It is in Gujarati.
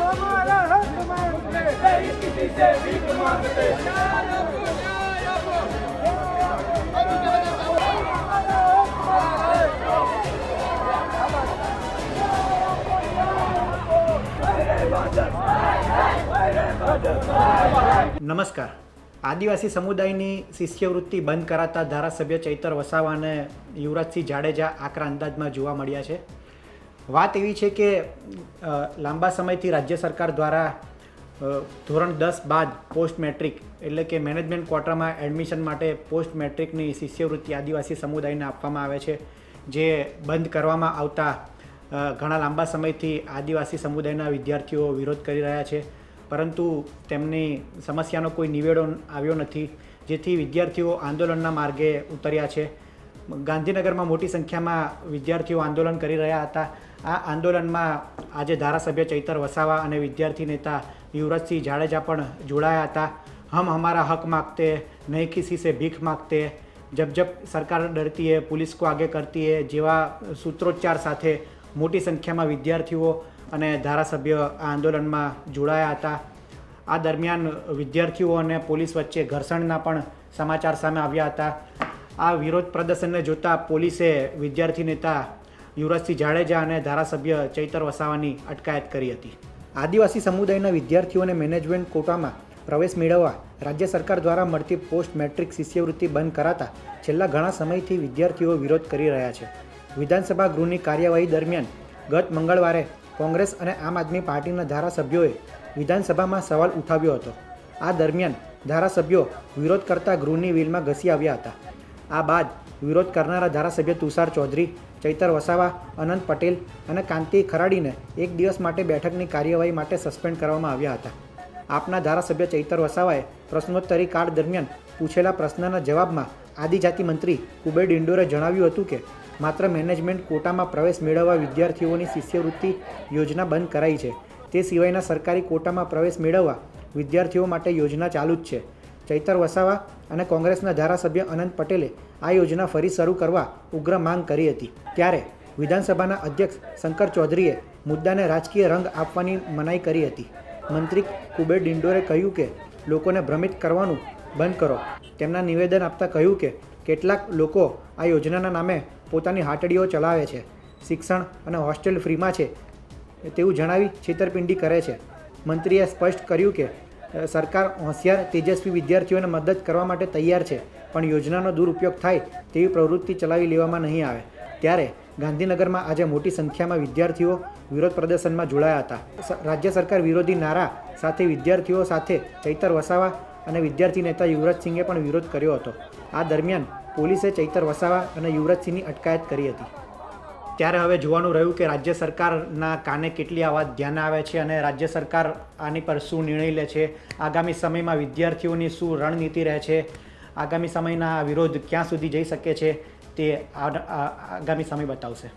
हमारा हक मांगते नहीं किसी से भीख मांगते નમસ્કાર આદિવાસી સમુદાયની શિષ્યવૃત્તિ બંધ કરાતા ધારાસભ્ય ચૈતર વસાવા અને યુવરાજસિંહ જાડેજા આકરા અંદાજમાં જોવા મળ્યા છે વાત એવી છે કે લાંબા સમયથી રાજ્ય સરકાર દ્વારા ધોરણ દસ બાદ પોસ્ટ મેટ્રિક એટલે કે મેનેજમેન્ટ ક્વાર્ટરમાં એડમિશન માટે પોસ્ટ મેટ્રિકની શિષ્યવૃત્તિ આદિવાસી સમુદાયને આપવામાં આવે છે, જે બંધ કરવામાં આવતા ઘણા લાંબા સમયથી આદિવાસી સમુદાયના વિદ્યાર્થીઓ વિરોધ કરી રહ્યા છે. પરંતુ તેમની સમસ્યાનો કોઈ નિવેડો આવ્યો નથી, જેથી વિદ્યાર્થીઓ આંદોલનના માર્ગે ઉતર્યા છે. ગાંધીનગરમાં મોટી સંખ્યામાં વિદ્યાર્થીઓ આંદોલન કરી રહ્યા હતા. આ આંદોલનમાં આજે ધારાસભ્ય ચૈતર વસાવા અને વિદ્યાર્થી નેતા યુવરાજસિંહ જાડેજા પણ જોડાયા હતા. હમ હમારા હક માગતે, નહીં કિસી સે ભીખ માગતે, જબ જબ સરકાર ડરતી હે, પોલીસ કો આગે કરતી હે, જેવા સૂત્રોચ્ચાર સાથે મોટી સંખ્યામાં વિદ્યાર્થીઓ અને ધારાસભ્ય આ આંદોલનમાં જોડાયા હતા. આ દરમિયાન વિદ્યાર્થીઓ અને પોલીસ વચ્ચે ઘર્ષણના પણ સમાચાર સામે આવ્યા હતા. આ વિરોધ પ્રદર્શનને જોતા પોલીસે વિદ્યાર્થી નેતા યુવરાજસિંહ જાડેજા અને ધારાસભ્ય ચૈતર વસાવાની અટકાયત કરી હતી. આદિવાસી સમુદાયના વિદ્યાર્થીઓને મેનેજમેન્ટ કોટામાં પ્રવેશ મેળવવા રાજ્ય સરકાર દ્વારા મળતી પોસ્ટ મેટ્રિક શિષ્યવૃત્તિ બંધ કરાતા છેલ્લા ઘણા સમયથી વિદ્યાર્થીઓ વિરોધ કરી રહ્યા છે. વિધાનસભા ગૃહની કાર્યવાહી દરમિયાન ગત મંગળવારે કોંગ્રેસ અને આમ આદમી પાર્ટીના ધારાસભ્યોએ વિધાનસભામાં સવાલ ઉઠાવ્યો હતો. આ દરમિયાન ધારાસભ્યો વિરોધ કરતા ગૃહની વ્હીલમાં ઘસી આવ્યા હતા. આ બાદ વિરોધ કરનારા ધારાસભ્ય તુષાર ચૌધરી, ચૈતર વસાવા, અનંત પટેલ અને કાંતિ ખરાડીને એક દિવસ માટે બેઠકની કાર્યવાહી માટે સસ્પેન્ડ કરવામાં આવ્યા હતા. આપના ધારાસભ્ય ચૈતર વસાવાએ પ્રશ્નોત્તરી કાળ દરમિયાન પૂછેલા પ્રશ્નના જવાબમાં આદિજાતિ મંત્રી કુબેર ડિંડોરે જણાવ્યું હતું કે, માત્ર મેનેજમેન્ટ કોટામાં પ્રવેશ મેળવવા વિદ્યાર્થીઓની શિષ્યવૃત્તિ યોજના બંધ કરાઈ છે. તે સિવાયના સરકારી કોટામાં પ્રવેશ મેળવવા વિદ્યાર્થીઓ માટે યોજના ચાલુ જ છે. ચૈતર વસાવા અને કોંગ્રેસના ધારાસભ્ય અનંત પટેલે આ યોજના ફરી શરૂ કરવા ઉગ્ર માંગ કરી હતી. ત્યારે વિધાનસભાના અધ્યક્ષ શંકર ચૌધરીએ મુદ્દાને રાજકીય રંગ આપવાની મનાઈ કરી હતી. મંત્રી કુબેર ડિંડોરે કહ્યું કે, લોકોને ભ્રમિત કરવાનું બંધ કરો. તેમના નિવેદન આપતા કહ્યું કે, કેટલાક લોકો આ યોજનાના નામે પોતાની હાટડીઓ ચલાવે છે, શિક્ષણ અને હોસ્ટેલ ફ્રીમાં છે. તેવું જણાવી છેતરપિંડી કરે છે. મંત્રીએ સ્પષ્ટ કર્યું કે સરકાર હોશિયાર, તેજસ્વી વિદ્યાર્થીઓને મદદ કરવા માટે તૈયાર છે, પણ યોજનાનો દુરુપયોગ થાય તેવી પ્રવૃત્તિ ચલાવી લેવામાં નહીં આવે. ત્યારે ગાંધીનગરમાં આજે મોટી સંખ્યામાં વિદ્યાર્થીઓ વિરોધ પ્રદર્શનમાં જોડાયા હતા. રાજ્ય સરકાર વિરોધી નારા સાથે વિદ્યાર્થીઓ સાથે ચૈતર વસાવા અને વિદ્યાર્થી નેતા યુવરાજસિંહે પણ વિરોધ કર્યો હતો. આ દરમિયાન પોલીસે ચૈતર વસાવા અને યુવરાજસિંહની અટકાયત કરી હતી. ત્યારે હવે જોવાનું રહ્યું કે રાજ્ય સરકારના કાને કેટલી આ વાત ધ્યાન આવે છે અને રાજ્ય સરકાર આની પર શું નિર્ણય લે છે? આગામી સમયમાં વિદ્યાર્થીઓની શું રણનીતિ રહે છે? આગામી સમયના વિરોધ ક્યાં સુધી જઈ શકે છે તે આગામી સમય બતાવશે.